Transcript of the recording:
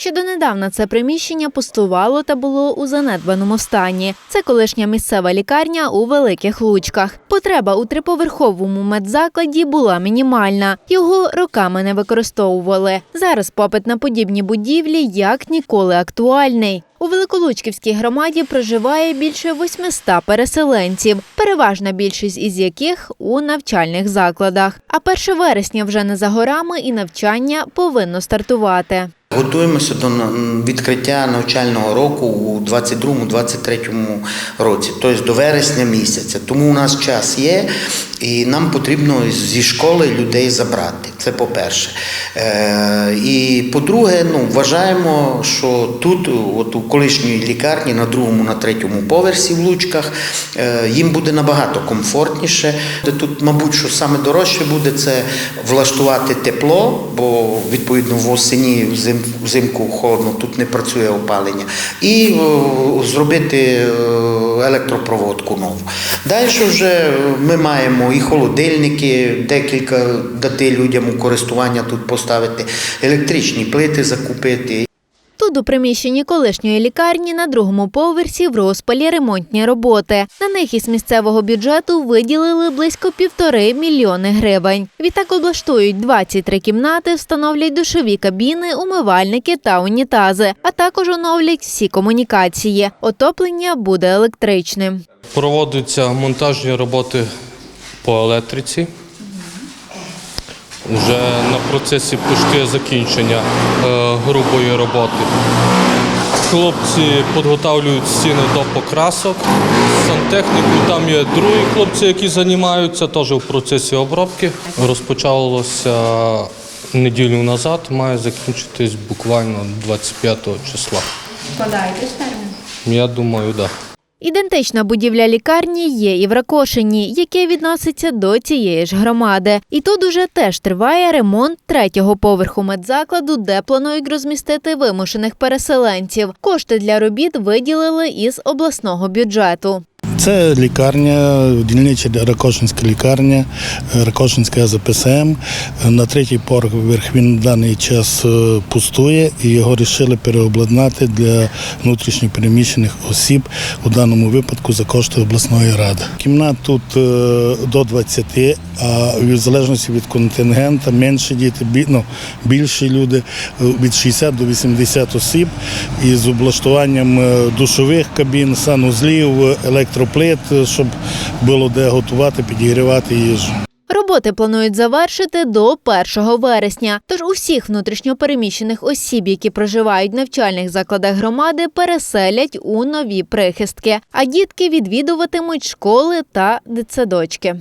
Ще донедавна це приміщення пустувало та було у занедбаному стані. Це колишня місцева лікарня у Великих Лучках. Потреба у триповерховому медзакладі була мінімальна. Його роками не використовували. Зараз попит на подібні будівлі як ніколи актуальний. У Великолучківській громаді проживає більше 800 переселенців, переважна більшість із яких у навчальних закладах. А 1 вересня вже не за горами і навчання повинно стартувати. Готуємося до відкриття навчального року у 2022-2023 році, тобто до вересня місяця. Тому у нас час є, і нам потрібно зі школи людей забрати. Це по-перше. Е, і по-друге, ну, вважаємо, що тут, от у колишньої лікарні, на другому, на третьому поверсі в Лучках, е, їм буде набагато комфортніше. Тут, мабуть, що саме дорожче буде це влаштувати тепло, бо відповідно в осені взим- взимку холодно, тут не працює опалення, і о, зробити е, електропроводку нову. Далі вже ми маємо і холодильники, декілька дати людям у користування тут поставити, електричні плити закупити. Тут у приміщенні колишньої лікарні на другому поверсі в розпалі ремонтні роботи. На них із місцевого бюджету виділили близько півтори мільйони гривень. Відтак облаштують 23 кімнати, встановлять душові кабіни, умивальники та унітази, а також оновлять всі комунікації. Отоплення буде електричним. Проводяться монтажні роботи по електриці. Вже на процесі пошти закінчення е, грубої роботи. Хлопці підготовлюють стіни до покрасок. Сантехніку там є другі хлопці, які займаються, теж в процесі обробки. Розпочалося неділю назад, має закінчитись буквально 25 числа. Вкладаєтесь термін? Я думаю, так. Да. Ідентична будівля лікарні є і в Ракошині, яке відноситься до цієї ж громади. І тут уже теж триває ремонт третього поверху медзакладу, де планують розмістити вимушених переселенців. Кошти для робіт виділили із обласного бюджету. Це лікарня, дільнича Ракошинська лікарня, е, Ракошинська ЗПСМ. На третій поверх він в даний час е, пустує і його вирішили переобладнати для внутрішньопереміщених осіб у даному випадку за кошти обласної ради. Кімнат тут е, до 20, а в залежності від контингента менші діти, ну, більші люди від 60 до 80 осіб із облаштуванням е, душових кабін, санузлів, електроплит, е, щоб було де готувати, підігрівати їжу. Роботи планують завершити до 1 вересня. Тож усіх внутрішньопереміщених осіб, які проживають в навчальних закладах громади, переселять у нові прихистки. А дітки відвідуватимуть школи та дитсадочки.